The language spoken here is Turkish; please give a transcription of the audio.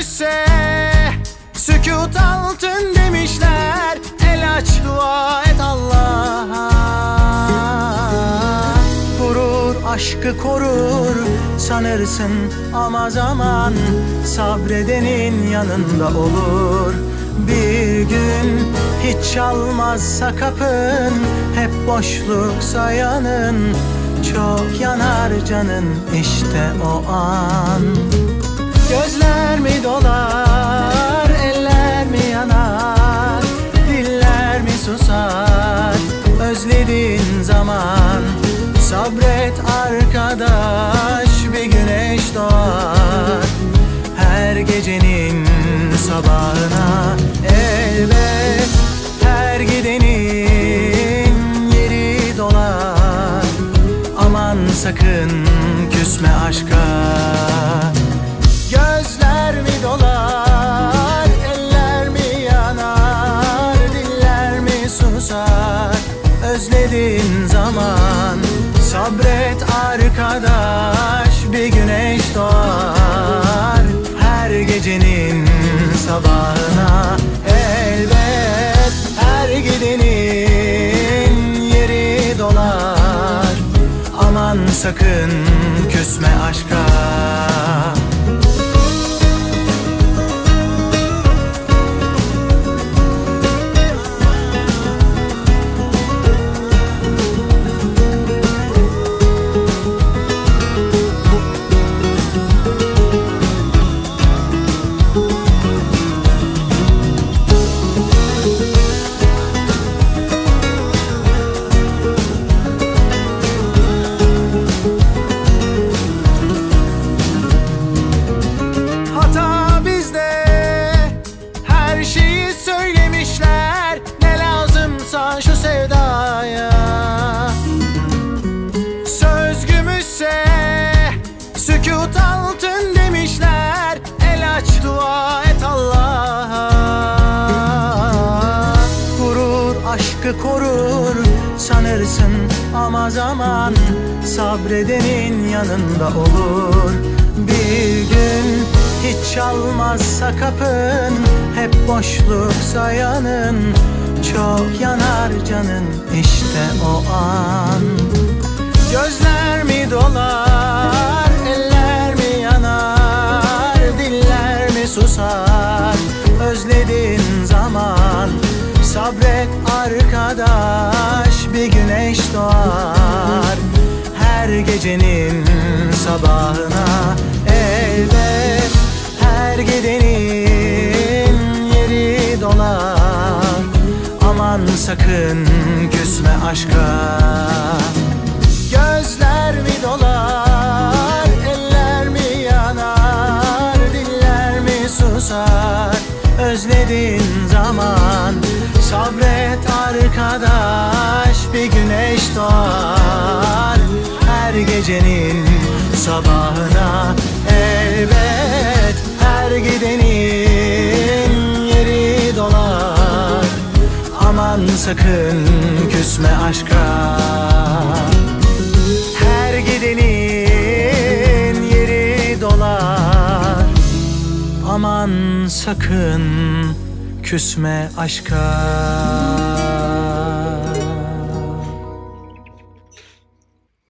Gümüşse sükut altın demişler El aç dua et Allah'a. Gurur aşkı korur sanırsın ama zaman Sabredenin yanında olur. Bir gün Hiç çalmazsa kapın hep boşluk sayanın Çok yanar canın işte o an Gözler mi dolar, eller mi yanar? Diller mi susar, özlediğin zaman Sabret arkadaş, bir güneş doğar. Her gecenin sabahına elbet Her gidenin yeri dolar. Aman sakın küsme aşka arkadaş bir güneş doğar. Her gecenin sabahına elbet her gidenin yeri dolar. Aman sakın küsme aşka Sükut altın demişler El aç dua et Allah'a. Gurur aşkı korur sanırsın ama zaman Sabredenin yanında olur. Bir gün Hiç çalmazsa kapın hep boşluk sayanın Çok yanar canın işte o an. Gözler mi dolar, susar. Özlediğin zaman sabret arkadaş bir güneş doğar. Her gecenin sabahına elbet her gidenin yeri dolar. Aman sakın küsme aşka Özlediğin zaman. Sabret arkadaş bir güneş doğar. Her gecenin sabahına elbet her gidenin yeri dolar. Aman sakın küsme aşka sakın küsme aşka